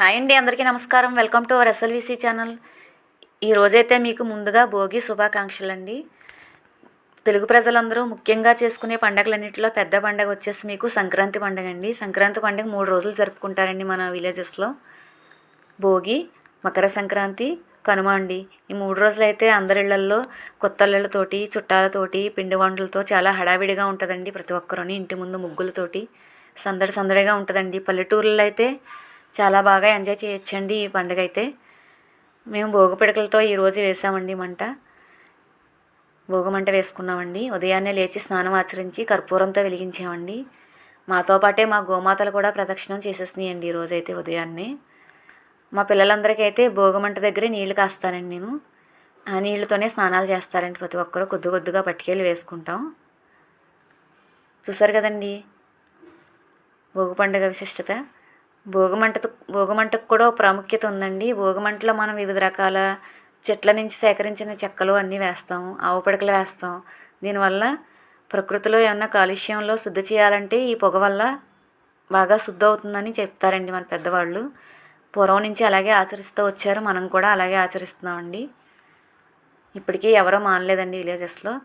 Hi అండి అందరికీ నమస్కారం. Welcome to our SLVC channel. ఈరోజైతే మీకు ముందుగా భోగి శుభాకాంక్షలు అండి తెలుగు ప్రజలందరూ ముఖ్యంగా చేసుకునే పండగలన్నింటిలో పెద్ద పండగ వచ్చేసి మీకు సంక్రాంతి పండగ అండి సంక్రాంతి పండగ మూడు రోజులు జరుపుకుంటారండి మన విలేజెస్లో. భోగి మకర సంక్రాంతి కనుమ అండి. ఈ మూడు రోజులు అయితే అందరిళ్ళల్లో కొత్త చుట్టాలతోటి పిండి వంటలతో చాలా హడావిడిగా ఉంటుందండి ప్రతి ఒక్కరూని ఇంటి ముందు ముగ్గులతోటి. సందడి సందడిగా ఉంటుందండి. పల్లెటూర్లలో అయితే చాలా బాగా ఎంజాయ్ చేయొచ్చండి ఈ పండుగ అయితే మేము భోగి పిడకలతో ఈరోజు వేసామండి మంట. భోగమంట వేసుకున్నామండి. ఉదయాన్నే లేచి స్నానం ఆచరించి కర్పూరంతో వెలిగించామండి. మాతో పాటే మా గోమాతలు కూడా ప్రదక్షిణం చేసేసినాయండి ఈరోజైతే ఉదయాన్నే. మా పిల్లలందరికీ అయితే భోగమంట దగ్గరే నీళ్ళు కాస్తానండి నేను. ఆ నీళ్ళతోనే స్నానాలు చేస్తారండి ప్రతి ఒక్కరూ. కొద్ది కొద్దిగా పట్టుకెళ్ళి వేసుకుంటాం. చూసారు కదండి? భోగి పండుగ విశిష్టత. భోగమంట భోగమంటకు కూడా ప్రాముఖ్యత ఉందండి. భోగమంటలో మనం వివిధ రకాల చెట్ల నుంచి సేకరించిన చెక్కలు అన్నీ వేస్తాం ఆవు పిడకలు వేస్తాం. దీనివల్ల ప్రకృతిలో ఏమన్నా కాలుష్యంలో శుద్ధి చేయాలంటే ఈ పొగ వల్ల బాగా శుద్ధి అవుతుందని చెప్తారండి మన పెద్దవాళ్ళు. పూర్వం నుంచి అలాగే ఆచరిస్తూ వచ్చారు మనం కూడా అలాగే ఆచరిస్తున్నామండి. ఇప్పటికీ ఎవరో మానలేదండి విలేజెస్లో.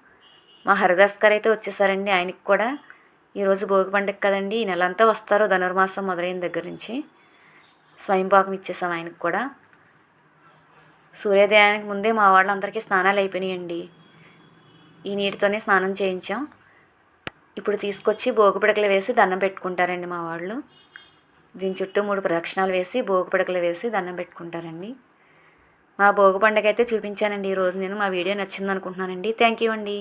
మా హరిదాస్ గారు అయితే వచ్చేసారండి ఆయనకి కూడా ఈరోజు భోగి పండుగ కదండి ఈ నెలంతా వస్తారు ధనుర్మాసం మొదలైన దగ్గర నుంచి. స్వయంపాకం ఇచ్చేసాం ఆయనకు కూడా. సూర్యోదయానికి ముందే మా వాళ్ళందరికీ స్నానాలు అయిపోయినాయండి. ఈ నీటితోనే స్నానం చేయించాం. ఇప్పుడు తీసుకొచ్చి భోగి పిడకలు వేసి దండం పెట్టుకుంటారండి మా వాళ్ళు. దీని చుట్టూ మూడు ప్రదక్షిణాలు వేసి భోగి పిడకలు వేసి దండం పెట్టుకుంటారండి. మా భోగి పండుగ అయితే చూపించానండి ఈరోజు నేను మా వీడియో నచ్చింది అనుకుంటున్నానండి థ్యాంక్ యూ అండి.